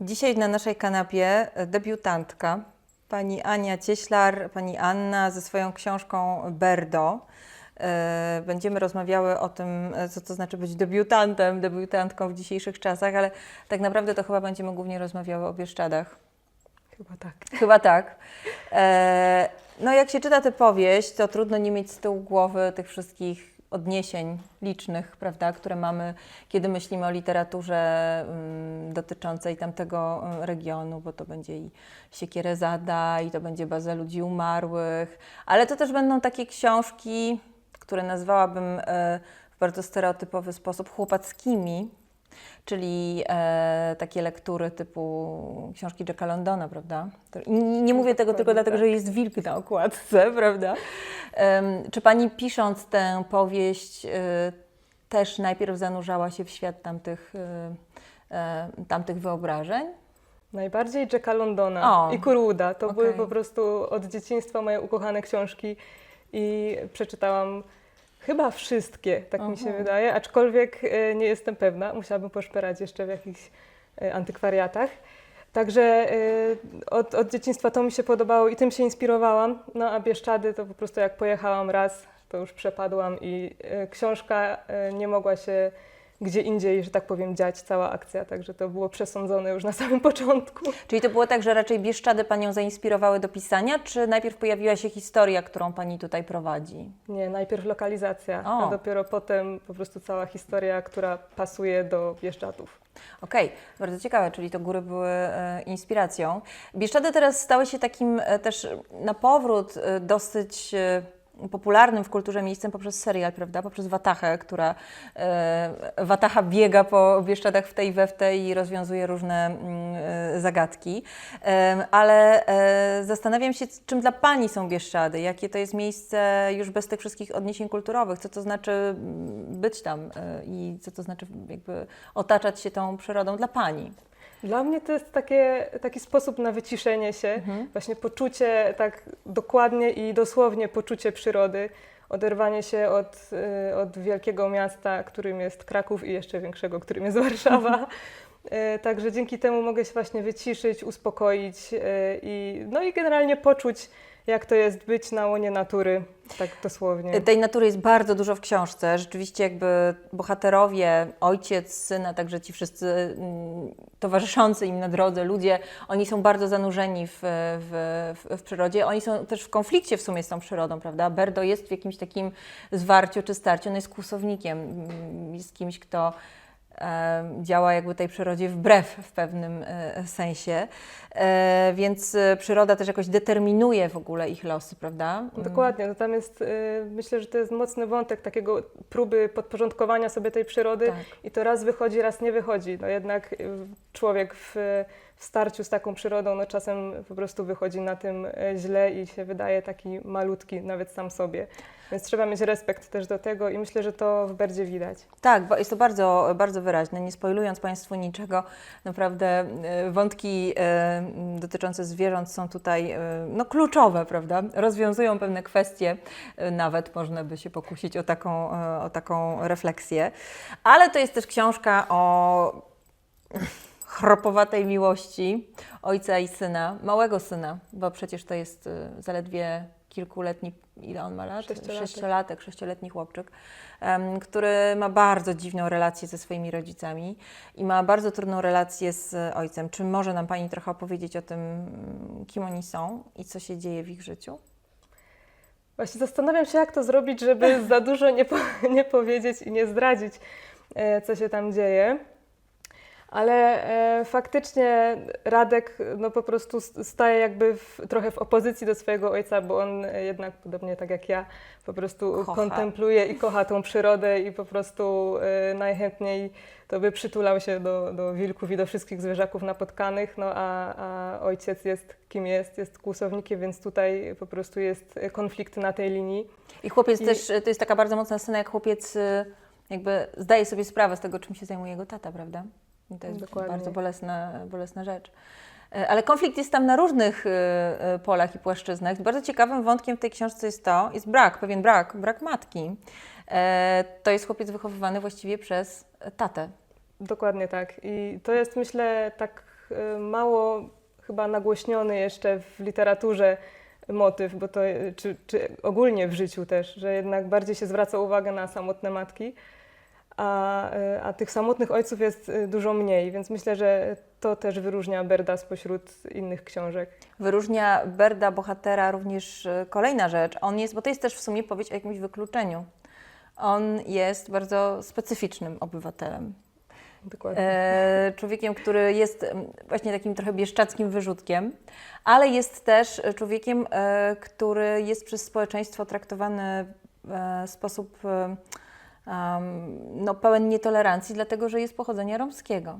Dzisiaj na naszej kanapie e, debiutantka, pani Ania Cieślar, pani Anna ze swoją książką Berdo. E, Będziemy rozmawiały o tym, e, co to znaczy być debiutantem, debiutantką w dzisiejszych czasach, ale tak naprawdę to chyba będziemy głównie rozmawiały o Bieszczadach. Chyba tak. Chyba tak. No jak się czyta tę powieść, to trudno nie mieć z tyłu głowy tych wszystkich odniesień licznych, prawda, które mamy, kiedy myślimy o literaturze mm, dotyczącej tamtego mm, regionu, bo to będzie i Siekierezada, i to będzie Baza Ludzi Umarłych, ale to też będą takie książki, które nazwałabym e, w bardzo stereotypowy sposób chłopackimi, czyli e, takie lektury typu książki Jacka Londona, prawda? Nie, nie mówię tego tylko dlatego, tak. że jest wilk na okładce, prawda? Em, czy pani pisząc tę powieść e, też najpierw zanurzała się w świat tamtych, e, e, tamtych wyobrażeń? Najbardziej Jacka Londona O. i Kurwooda. To były Okej. po prostu od dzieciństwa moje ukochane książki i przeczytałam chyba wszystkie, tak mi się wydaje, aczkolwiek e, nie jestem pewna. Musiałabym poszperać jeszcze w jakichś e, antykwariatach. Także e, od, od dzieciństwa to mi się podobało i tym się inspirowałam. No a Bieszczady to po prostu jak pojechałam raz, to już przepadłam i książka nie mogła się gdzie indziej, że tak powiem, dziać cała akcja, także to było przesądzone już na samym początku. Czyli to było tak, że raczej Bieszczady panią zainspirowały do pisania, czy najpierw pojawiła się historia, którą pani tutaj prowadzi? Nie, najpierw lokalizacja, O. a dopiero potem po prostu cała historia, która pasuje do Bieszczadów. Okej, bardzo ciekawe, czyli to góry były e, inspiracją. Bieszczady teraz stały się takim e, też na powrót e, dosyć e, popularnym w kulturze miejscem poprzez serial, prawda? Poprzez Watachę, która e, Watacha biega po Bieszczadach w tej we w tej i rozwiązuje różne mm, e, zagadki. Em, ale e, zastanawiam się, czym dla Pani są Bieszczady? Jakie to jest miejsce już bez tych wszystkich odniesień kulturowych? Co to znaczy mm, być tam e, i co to znaczy jakby otaczać się tą przyrodą dla Pani? Dla mnie to jest takie, taki sposób na wyciszenie się, Mhm. właśnie poczucie tak dokładnie i dosłownie poczucie przyrody, oderwanie się od, y, od wielkiego miasta, którym jest Kraków i jeszcze większego, którym jest Warszawa. Y, Także dzięki temu mogę się właśnie wyciszyć, uspokoić y, i, no i generalnie poczuć, jak to jest być na łonie natury, tak dosłownie. Tej natury jest bardzo dużo w książce. Rzeczywiście jakby bohaterowie, ojciec, syn, a także ci wszyscy mm, towarzyszący im na drodze ludzie, oni są bardzo zanurzeni w, w, w, przyrodzie. Oni są też w konflikcie w sumie z tą przyrodą, prawda? Berdo jest w jakimś takim zwarciu czy starciu. On jest kłusownikiem, mm, jest kimś, kto działa jakby tej przyrodzie wbrew w pewnym e, sensie. E, więc e, przyroda też jakoś determinuje w ogóle ich losy, prawda? Dokładnie, no tam jest, y, myślę, że to jest mocny wątek takiego próby podporządkowania sobie tej przyrody Tak. i to raz wychodzi, raz nie wychodzi. No jednak człowiek w, w starciu z taką przyrodą, no czasem po prostu wychodzi na tym y, źle i się wydaje taki malutki nawet sam sobie. Więc trzeba mieć respekt też do tego i myślę, że to w Berdzie widać. Tak, jest to bardzo, bardzo wyraźne. Nie spoilując Państwu niczego, naprawdę e, wątki e, dotyczące zwierząt są tutaj e, no, kluczowe, prawda? Rozwiązują pewne kwestie, e, nawet można by się pokusić o taką, e, o taką refleksję. Ale to jest też książka o chropowatej miłości ojca i syna, małego syna, bo przecież to jest e, zaledwie kilkuletni, ile on ma lat? Sześciolatek. Sześciolatek, sześcioletni chłopczyk, em, który ma bardzo dziwną relację ze swoimi rodzicami i ma bardzo trudną relację z ojcem. Czy może nam Pani trochę opowiedzieć o tym, kim oni są i co się dzieje w ich życiu? Właśnie zastanawiam się, jak to zrobić, żeby za dużo nie, po, nie powiedzieć i nie zdradzić, e, co się tam dzieje. Ale e, faktycznie Radek no, po prostu staje jakby w, trochę w opozycji do swojego ojca, bo on e, jednak, podobnie tak jak ja, po prostu Kocha. kontempluje i kocha tą przyrodę i po prostu e, najchętniej to by przytulał się do, do wilków i do wszystkich zwierzaków napotkanych, no a, a ojciec jest kim jest, jest kłusownikiem, więc tutaj po prostu jest konflikt na tej linii. I chłopiec I- też, to jest taka bardzo mocna scena, jak chłopiec y, jakby zdaje sobie sprawę z tego, czym się zajmuje jego tata, prawda? I to jest Dokładnie. bardzo bolesna, bolesna rzecz. E, Ale konflikt jest tam na różnych y, y, polach i płaszczyznach. Bardzo ciekawym wątkiem w tej książce jest to, jest brak, pewien brak, brak matki. E, To jest chłopiec wychowywany właściwie przez tatę. Dokładnie tak. I to jest myślę tak e, mało chyba nagłośniony jeszcze w literaturze motyw, bo to, e, czy, czy ogólnie w życiu też, że jednak bardziej się zwraca uwagę na samotne matki, a, e, a tych samotnych ojców jest e, dużo mniej, więc myślę, że to też wyróżnia Berda spośród innych książek. Wyróżnia Berda bohatera również e, kolejna rzecz. On jest, bo to jest też w sumie powieść o jakimś wykluczeniu. On jest bardzo specyficznym obywatelem. Dokładnie. E, człowiekiem, który jest właśnie takim trochę bieszczackim wyrzutkiem, ale jest też człowiekiem, e, który jest przez społeczeństwo traktowany w sposób e, em, no, pełen nietolerancji, dlatego że jest pochodzenia romskiego.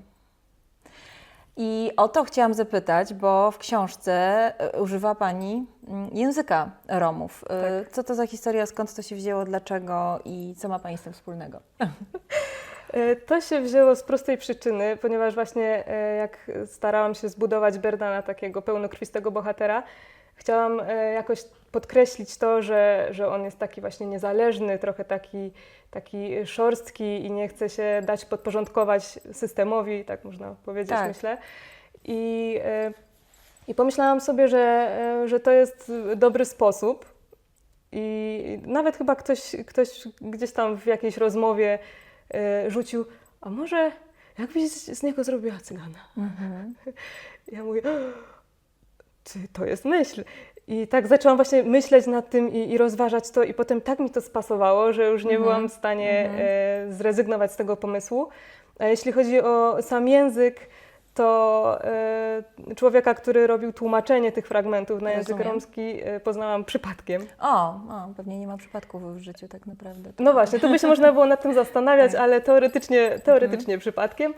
I o to chciałam zapytać, bo w książce e, używa Pani mm, języka Romów. E, Co to za historia, skąd to się wzięło, dlaczego i co ma Pani z tym wspólnego? E, To się wzięło z prostej przyczyny, ponieważ właśnie jak starałam się zbudować Berda na takiego pełnokrwistego bohatera, chciałam jakoś podkreślić to, że, że on jest taki właśnie niezależny, trochę taki, taki szorstki i nie chce się dać podporządkować systemowi, tak można powiedzieć, Tak. myślę. I, e, I pomyślałam sobie, że, e, że to jest dobry sposób. I nawet chyba ktoś, ktoś gdzieś tam w jakiejś rozmowie e, rzucił, a może jakbyś z z niego zrobiła cygana? Ja mówię, czy to jest myśl? I tak zaczęłam właśnie myśleć nad tym i, i rozważać to, i potem tak mi to spasowało, że już nie Mhm. byłam w stanie Mhm. e, zrezygnować z tego pomysłu. A jeśli chodzi o sam język, to e, człowieka, który robił tłumaczenie tych fragmentów na język Rozumiem. romski, e, poznałam przypadkiem. O, o, pewnie nie ma przypadków w życiu tak naprawdę. No właśnie, to by się można było nad tym zastanawiać, ale teoretycznie, teoretycznie przypadkiem.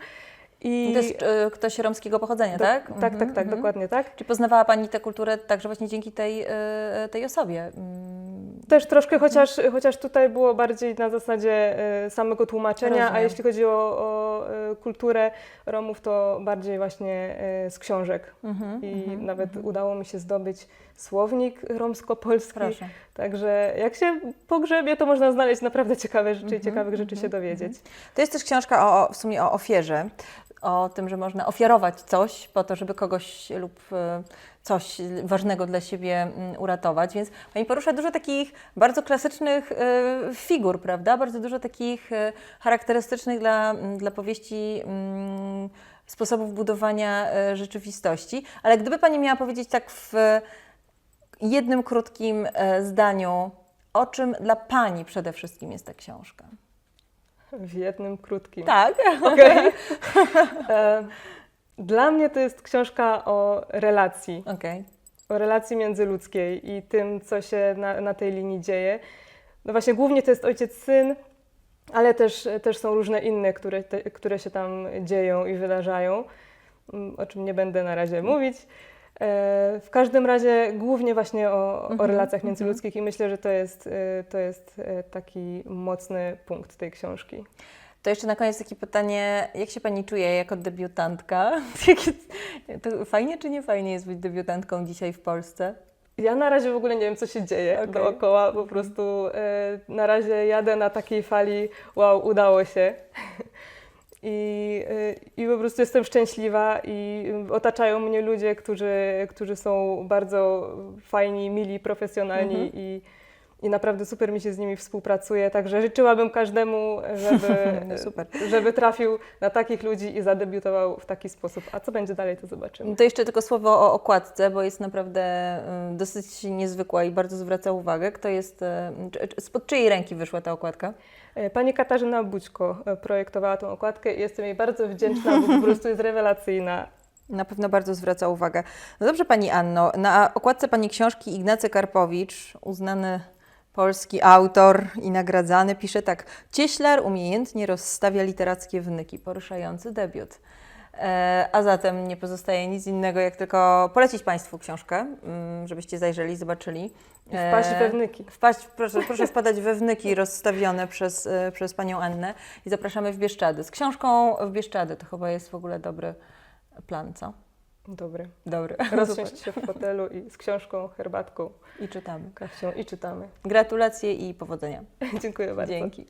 I to jest e, ktoś romskiego pochodzenia, do- tak? tak, tak, Mhm, tak, mhm. dokładnie tak. Czy poznawała Pani tę kulturę także właśnie dzięki tej, e, tej osobie? Mm, Też troszkę, chociaż, chociaż tutaj było bardziej na zasadzie e, samego tłumaczenia, a Rozumiem. jeśli chodzi o, o e, kulturę Romów, to bardziej właśnie e, z książek. mhm, I mhm, nawet mhm. udało mi się zdobyć słownik romsko-polski. Proszę. Także jak się pogrzebie, to można znaleźć naprawdę ciekawe rzeczy i Mhm, ciekawych rzeczy mhm, się dowiedzieć. To jest też książka o- w sumie o ofierze, o tym, że można ofiarować coś po to, żeby kogoś lub e, coś ważnego dla siebie mm, uratować. Więc Pani porusza dużo takich bardzo klasycznych e, figur, prawda? Bardzo dużo takich e, charakterystycznych dla, mm, dla powieści mm, sposobów budowania rzeczywistości. Ale gdyby Pani miała powiedzieć tak w jednym krótkim zdaniu, o czym dla Pani przede wszystkim jest ta książka? W jednym krótkim. Tak. Okej. E, Dla mnie to jest książka o relacji. Okej. o relacji międzyludzkiej i tym, co się na, na tej linii dzieje. No właśnie, głównie to jest ojciec-syn, ale też, też są różne inne, które, te, które się tam dzieją i wydarzają, mm, o czym nie będę na razie mówić. E, W każdym razie głównie właśnie o, o Mhm, relacjach mhm. międzyludzkich i myślę, że to jest, e, to jest e, taki mocny punkt tej książki. To jeszcze na koniec takie pytanie, jak się Pani czuje jako debiutantka? To fajnie czy nie fajnie jest być debiutantką dzisiaj w Polsce? Ja na razie w ogóle nie wiem, co się dzieje Okej. dookoła. Po prostu e, na razie jadę na takiej fali, wow, udało się. I, e, I po prostu jestem szczęśliwa i otaczają mnie ludzie, którzy, którzy są bardzo fajni, mili, profesjonalni Mhm. i, i naprawdę super mi się z nimi współpracuje. Także życzyłabym każdemu, żeby, No żeby trafił na takich ludzi i zadebiutował w taki sposób. A co będzie dalej, to zobaczymy. To jeszcze tylko słowo o okładce, bo jest naprawdę y, dosyć niezwykła i bardzo zwraca uwagę. Kto jest, y, spod czyjej ręki wyszła ta okładka? E, Pani Katarzyna Bućko projektowała tą okładkę i jestem jej bardzo wdzięczna, bo po prostu jest rewelacyjna. Na pewno bardzo zwraca uwagę. No dobrze, Pani Anno, na okładce Pani książki Ignacy Karpowicz, uznany polski autor i nagradzany, pisze tak. Cieślar umiejętnie rozstawia literackie wnyki, poruszający debiut. E, a zatem nie pozostaje nic innego, jak tylko polecić Państwu książkę, mm, żebyście zajrzeli, zobaczyli. I wpaść we wnyki. Wpaść, proszę, proszę wpadać we wnyki rozstawione przez, e, przez Panią Annę i zapraszamy w Bieszczady. Z książką w Bieszczady to chyba jest w ogóle dobry plan, co? Dobry. Dobry. Rozsiąść się w fotelu i z książką, herbatką, I czytamy. kawcią i czytamy. Gratulacje i powodzenia. Dziękuję bardzo. Dzięki.